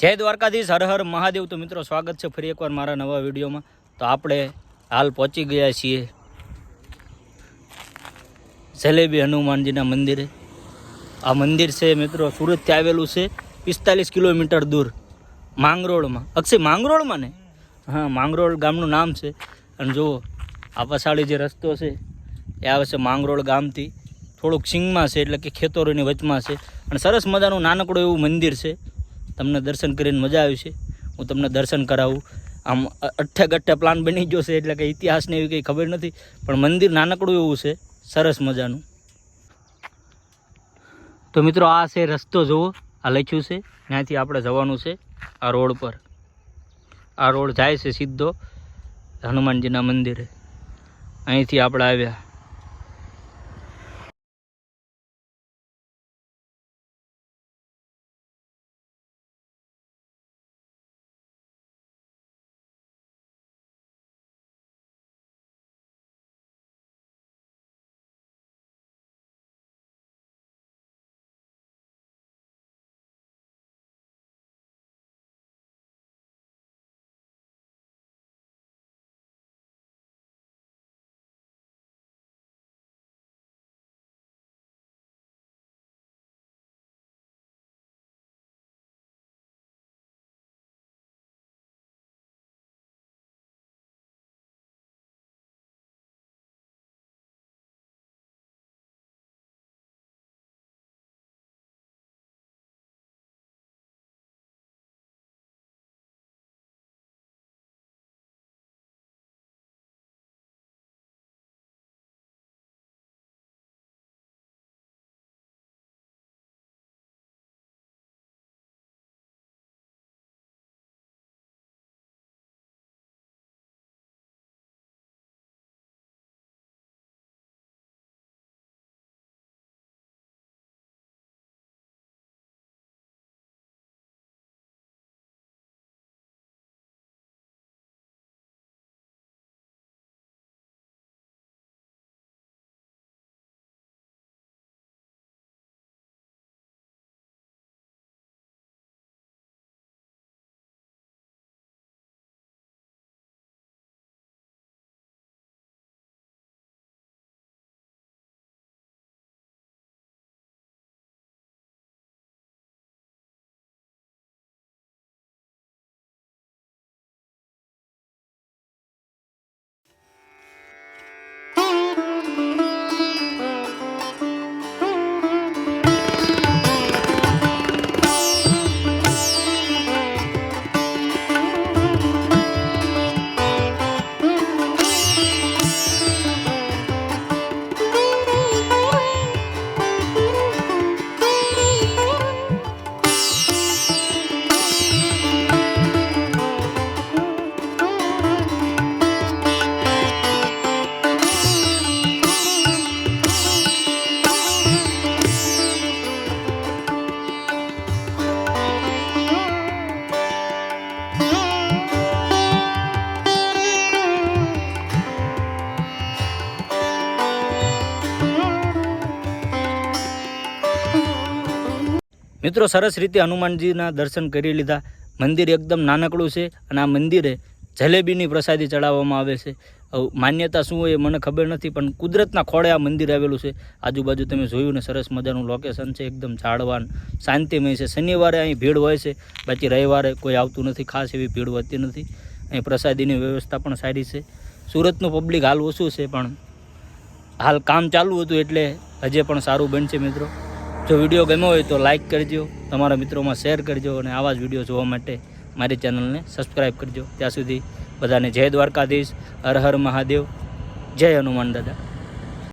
જય દ્વારકાધીશ, હર હર મહાદેવ. તો મિત્રો, સ્વાગત છે ફરી એકવાર મારા નવા વિડીયોમાં. તો આપણે હાલ પહોંચી ગયા છીએ જલેબી હનુમાનજીના મંદિરે. આ મંદિર છે મિત્રો, સુરતથી આવેલું છે પિસ્તાલીસ કિલોમીટર દૂર, માંગરોળમાં. અક્ષય, માંગરોળમાં ને? હા, માંગરોળ ગામનું નામ છે. અને જુઓ, આ પછાડી જે રસ્તો છે, એ આવે છે માંગરોળ ગામથી. થોડુંક સિંગમાં છે, એટલે કે ખેતરોની વચમાં છે. અને સરસ મજાનું નાનકડું એવું મંદિર છે. તમને દર્શન કરીને મજા આવી છે. હું તમને દર્શન કરાવું. આમ અઠ્ઠે ગઠ્ઠે પ્લાન બની ગયો છે, એટલે કે ઇતિહાસને એવી કંઈ ખબર નથી. પણ મંદિર નાનકડું એવું છે, સરસ મજાનું. તો મિત્રો, આ છે રસ્તો જુઓ. આ લખ્યું છે. ત્યાંથી આપણે જવાનું છે આ રોડ પર. આ રોડ જાય છે સીધો હનુમાનજીના મંદિરે. અહીંથી આપણે આવ્યા. મિત્રો, સરસ રીતે હનુમાનજીના દર્શન કરી લીધા. મંદિર એકદમ નાનકડું છે અને આ મંદિરે જલેબીની પ્રસાદી ચડાવવામાં આવે છે. માન્યતા શું હોય એ મને ખબર નથી, પણ કુદરતના ખોળે આ મંદિર આવેલું છે. આજુબાજુ તમે જોયું ને, સરસ મજાનું લોકેશન છે, એકદમ ઝાડવાન, શાંતિમય છે. શનિવારે અહીં ભીડ હોય છે, બાકી રવિવારે કોઈ આવતું નથી, ખાસ એવી ભીડ હોતી નથી. અહીં પ્રસાદીની વ્યવસ્થા પણ સારી છે. સુરતનું પબ્લિક હાલ ઓછું છે, પણ હાલ કામ ચાલુ હતું એટલે હજે પણ સારું બનશે મિત્રો. જો વીડિયો ગમ્યો હોય તો લાઈક કરજો, તમારા મિત્રોમાં શેર કરજો અને આવા જ વીડિયો જોવા માટે મારી ચેનલને સબસ્ક્રાઈબ કરજો. ત્યાં સુધી બધાને જય દ્વારકાધીશ, હર હર મહાદેવ, જય હનુમાન દાદા.